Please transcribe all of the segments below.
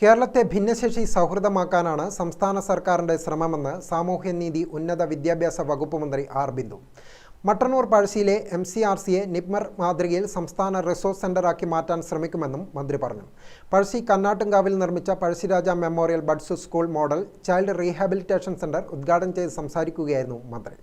കേരളത്തെ ഭിന്നശേഷി സൗഹൃദമാക്കാനാണ് സംസ്ഥാന സർക്കാരിന്റെ ശ്രമമെന്ന് സാമൂഹ്യനീതി ഉന്നത വിദ്യാഭ്യാസ വകുപ്പ് മന്ത്രി ആർ ബിന്ദു. മട്ടന്നൂർ പഴശ്ശിയിലെ എം സി ആർ സിയെ നിപ്മർ മാതൃകയിൽ സംസ്ഥാന റിസോഴ്സ് സെന്ററാക്കി മാറ്റാൻ ശ്രമിക്കുമെന്നും മന്ത്രി പറഞ്ഞു. പഴശ്ശി കന്നാട്ടുംകാവിൽ നിർമ്മിച്ച Pazhassiraja memorial buds school model child rehabilitation centre ഉദ്ഘാടനം ചെയ്ത് സംസാരിക്കുകയായിരുന്നു മന്ത്രി.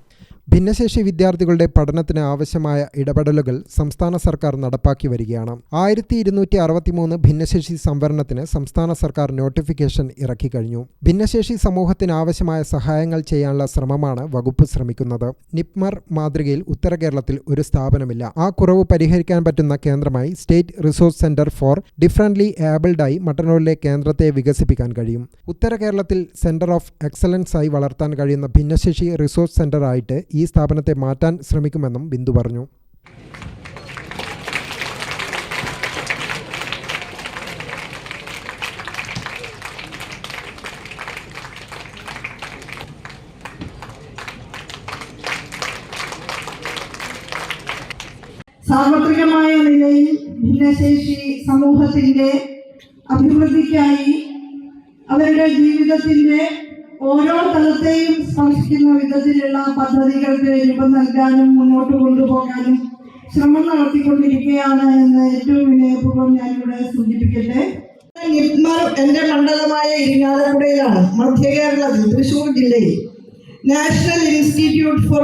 ഭിന്നശേഷി വിദ്യാർത്ഥികളുടെ പഠനത്തിന് ആവശ്യമായ ഇടപെടലുകൾ സംസ്ഥാന സർക്കാർ നടപ്പാക്കി വരികയാണ്. ആയിരത്തി ഇരുന്നൂറ്റി അറുപത്തിമൂന്ന് ഭിന്നശേഷി സംവരണത്തിന് സംസ്ഥാന സർക്കാർ നോട്ടിഫിക്കേഷൻ ഇറക്കി കഴിഞ്ഞു. ഭിന്നശേഷി സമൂഹത്തിന് ആവശ്യമായ സഹായങ്ങൾ ചെയ്യാനുള്ള ശ്രമമാണ് വകുപ്പ് ശ്രമിക്കുന്നത്. നിപ്മർ മാതൃകയിൽ ഉത്തര കേരളത്തിൽ ഒരു സ്ഥാപനമില്ല. ആ കുറവ് പരിഹരിക്കാൻ പറ്റുന്ന കേന്ദ്രമായി state resource centre for differently ഏബിൾഡായി മട്ടന്നൂരിലെ കേന്ദ്രത്തെ വികസിപ്പിക്കാൻ കഴിയും. ഉത്തര കേരളത്തിൽ സെന്റർ ഓഫ് എക്സലൻസ് ആയി വളർത്താൻ കഴിയുന്ന ഭിന്നശേഷി റിസോഴ്സ് സെന്റർ ആയിട്ട് ഈ സ്ഥാപനത്തെ മാറ്റാൻ ശ്രമിക്കുമെന്നും ബിന്ദു പറഞ്ഞു. സാർവത്രികമായ നിലയിൽ ഭിന്നശേഷി സമൂഹത്തിന്റെ അഭിവൃദ്ധിക്കായി അവരുടെ ജീവിതത്തിന്റെ ഓരോ തലത്തെയും സ്പർശിക്കുന്ന വിധത്തിലുള്ള പദ്ധതികൾക്ക് രൂപം നൽകാനും മുന്നോട്ട് കൊണ്ടുപോകാനും ശ്രമം നടത്തിക്കൊണ്ടിരിക്കുകയാണ് എന്ന് ഏറ്റവും വിനയപൂർവം ഇവിടെ സൂചിപ്പിക്കട്ടെ. എന്റെ മണ്ഡലമായ ഇരിങ്ങാലക്കുടയിലാണ് മധ്യ കേരളത്തിൽ തൃശൂർ ജില്ലയിൽ. National institute for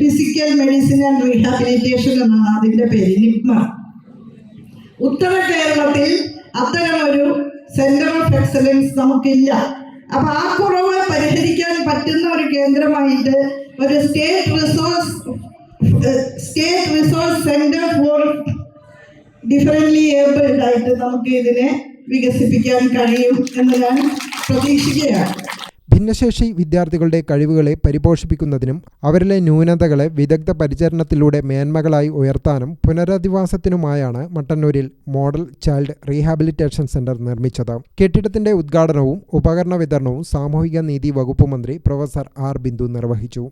physical medicine and rehabilitation എന്നാണ് അതിന്റെ പേര് നിപ്മർ ഉത്തര കേരളത്തിൽ അത്തരമൊരു സെന്റർ ഓഫ് എക്സലൻസ് നമുക്കില്ല. അപ്പൊ ആ കുറവ് പരിഹരിക്കാൻ പറ്റുന്ന ഒരു കേന്ദ്രമായിട്ട് ഒരു state resource state resource centre for differently abled ആയിട്ട് നമുക്ക് ഇതിനെ വികസിപ്പിക്കാൻ കഴിയും എന്ന് ഞാൻ പ്രതീക്ഷിക്കുകയാണ്. ഭിന്നശേഷി വിദ്യാർത്ഥികളുടെ കഴിവുകളെ പരിപോഷിപ്പിക്കുന്നതിനും അവരിലെ ന്യൂനതകളെ വിദഗ്ധ പരിചരണത്തിലൂടെ മേന്മകളായി ഉയർത്താനും പുനരധിവാസത്തിനുമായാണ് മട്ടന്നൂരിൽ മോഡൽ ചൈൽഡ് റീഹാബിലിറ്റേഷൻ സെന്റർ നിർമ്മിച്ചത്. കെട്ടിടത്തിന്റെ ഉദ്ഘാടനവും ഉപകരണ വിതരണവും സാമൂഹിക നീതി വകുപ്പ് മന്ത്രി പ്രൊഫസർ ആർ ബിന്ദു നിർവഹിച്ചു.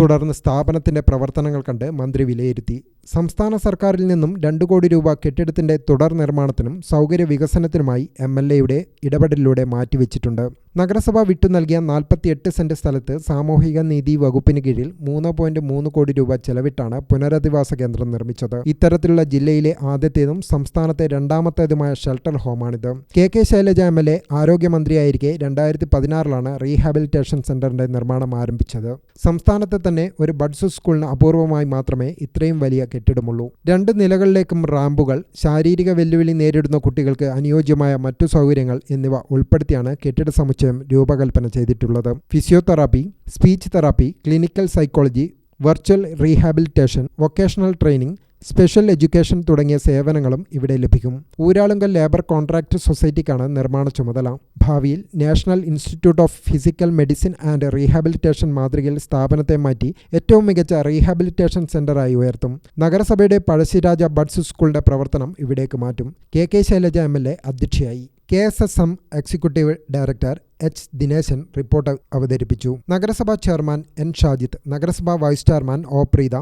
തുടർന്ന് സ്ഥാപനത്തിന്റെ പ്രവർത്തനങ്ങൾ കണ്ട് മന്ത്രി വിലയിരുത്തി. സംസ്ഥാന സർക്കാരിൽ നിന്നും രണ്ടു കോടി രൂപ കെട്ടിടത്തിന്റെ തുടർ നിർമ്മാണത്തിനും സൗകര്യ വികസനത്തിനുമായി എം എൽ എയുടെ ഇടപെടലിലൂടെ മാറ്റിവെച്ചിട്ടുണ്ട്. നഗരസഭ വിട്ടു നൽകിയ നാൽപ്പത്തിയെട്ട് സെന്റ് സ്ഥലത്ത് സാമൂഹിക നീതി വകുപ്പിന് കീഴിൽ മൂന്ന് പോയിന്റ് മൂന്ന് കോടി രൂപ ചെലവിട്ടാണ് പുനരധിവാസ കേന്ദ്രം നിർമ്മിച്ചത്. ഇത്തരത്തിലുള്ള ജില്ലയിലെ ആദ്യത്തേതും സംസ്ഥാനത്തെ രണ്ടാമത്തേതുമായ shelter ഹോമാണിത്. K K Shailaja M L A ആരോഗ്യമന്ത്രിയായിരിക്കെ രണ്ടായിരത്തി പതിനാറിലാണ് റീഹാബിലിറ്റേഷൻ സെന്ററിന്റെ നിർമ്മാണം ആരംഭിച്ചത്. സംസ്ഥാനത്തെ തന്നെ ഒരു ബഡ്സ് സ്കൂളിന് അപൂർവമായി മാത്രമേ ഇത്രയും വലിയ കെട്ടിടമുള്ളൂ. രണ്ട് നിലകളിലേക്കും റാമ്പുകൾ ശാരീരിക വെല്ലുവിളി നേരിടുന്ന കുട്ടികൾക്ക് അനുയോജ്യമായ മറ്റു സൗകര്യങ്ങൾ എന്നിവ ഉൾപ്പെടുത്തിയാണ് കെട്ടിട സമുച്ചയം രൂപകൽപ്പന ചെയ്തിട്ടുള്ളത്. Physiotherapy speech therapy clinical psychology virtual rehabilitation vocational training special education തുടങ്ങിയ സേവനങ്ങളും ഇവിടെ ലഭിക്കും. ഊരാളുങ്കൽ ലേബർ കോൺട്രാക്ട് സൊസൈറ്റിക്കാണ് നിർമ്മാണ ചുമതല. ഭാവിയിൽ national institute of physical medicine and rehabilitation മാതൃകയിൽ സ്ഥാപനത്തെ മാറ്റി ഏറ്റവും മികച്ച റീഹാബിലിറ്റേഷൻ സെന്ററായി ഉയർത്തും. നഗരസഭയുടെ പഴശ്ശിരാജ ബഡ്സ് സ്കൂളിന്റെ പ്രവർത്തനം ഇവിടേക്ക് മാറ്റും. K K Shailaja M L A അധ്യക്ഷയായി. K S S M executive director H Dineshan report അവതരിപ്പിച്ചു. നഗരസഭാ ചെയർമാൻ എൻ ഷാജിത്ത് നഗരസഭാ വൈസ് ചെയർമാൻ ഒ പ്രീത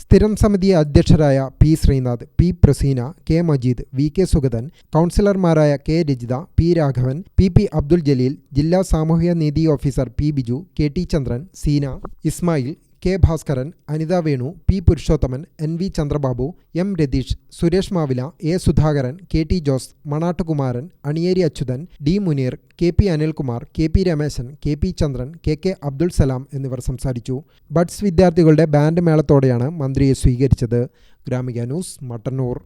സ്ഥിരം സമിതി അധ്യക്ഷരായ P. Sreenath P. Praseena K. Majeed V. K. Sugathan കൗൺസിലർമാരായ K. Rajitha P. Raghavan P. P. Abdul Jaleel ജില്ലാ സാമൂഹ്യ നീതി officer P. Biju K. T. Chandran Seena Ismail K Bhaskaran Anitha Venu P Purushothaman N V Chandrababu M Ratheesh Suresh Mavila A Sudhakaran K T Jose Manattukumaran Aniyeri Achuthan D Muneer K P Anilkumar K P Rameshan K P Chandran K K Abdul Salam എന്നിവർ സംസാരിച്ചു. Buds വിദ്യാർത്ഥികളുടെ band മേളത്തോടെയാണ് മന്ത്രിയെ സ്വീകരിച്ചത്. Gramika news Mattannur.